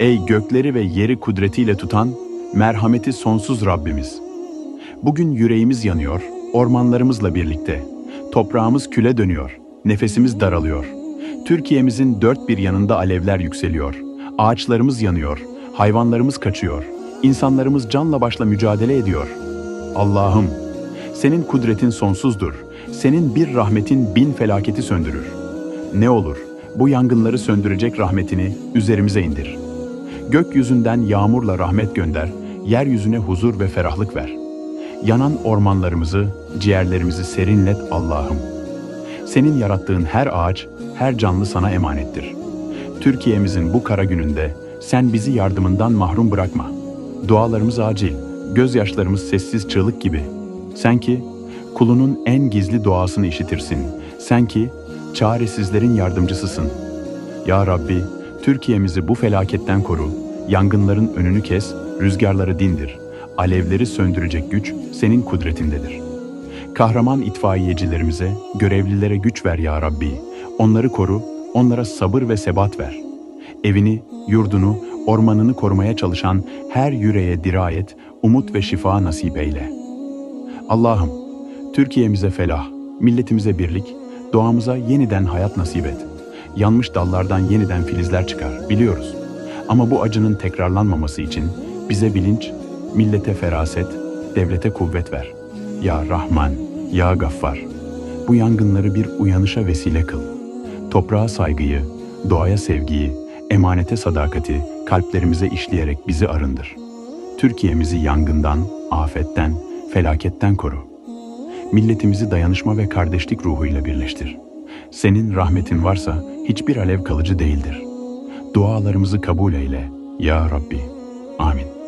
Ey gökleri ve yeri kudretiyle tutan, merhameti sonsuz Rabbimiz. Bugün yüreğimiz yanıyor, ormanlarımızla birlikte. Toprağımız küle dönüyor, nefesimiz daralıyor. Türkiye'mizin dört bir yanında alevler yükseliyor. Ağaçlarımız yanıyor, hayvanlarımız kaçıyor. İnsanlarımız canla başla mücadele ediyor. Allah'ım, senin kudretin sonsuzdur. Senin bir rahmetin bin felaketi söndürür. Ne olur, bu yangınları söndürecek rahmetini üzerimize indir. Gökyüzünden yağmurla rahmet gönder, yeryüzüne huzur ve ferahlık ver. Yanan ormanlarımızı, ciğerlerimizi serinlet Allah'ım. Senin yarattığın her ağaç, her canlı sana emanettir. Türkiye'mizin bu kara gününde sen bizi yardımından mahrum bırakma. Dualarımız acil, gözyaşlarımız sessiz çığlık gibi. Sen ki kulunun en gizli duasını işitirsin. Sen ki çaresizlerin yardımcısısın. Ya Rabbi, Türkiye'mizi bu felaketten koru. Yangınların önünü kes, rüzgarları dindir. Alevleri söndürecek güç senin kudretindedir. Kahraman itfaiyecilerimize, görevlilere güç ver ya Rabbi. Onları koru, onlara sabır ve sebat ver. Evini, yurdunu, ormanını korumaya çalışan her yüreğe dirayet, umut ve şifa nasip eyle. Allah'ım, Türkiye'mize felah, milletimize birlik, doğamıza yeniden hayat nasip et. Yanmış dallardan yeniden filizler çıkar, biliyoruz. Ama bu acının tekrarlanmaması için bize bilinç, millete feraset, devlete kuvvet ver. Ya Rahman, Ya Gaffar, bu yangınları bir uyanışa vesile kıl. Toprağa saygıyı, doğaya sevgiyi, emanete sadakati kalplerimize işleyerek bizi arındır. Türkiye'mizi yangından, afetten, felaketten koru. Milletimizi dayanışma ve kardeşlik ruhuyla birleştir. Senin rahmetin varsa hiçbir alev kalıcı değildir. Dualarımızı kabul eyle. Ya Rabbi. Amin.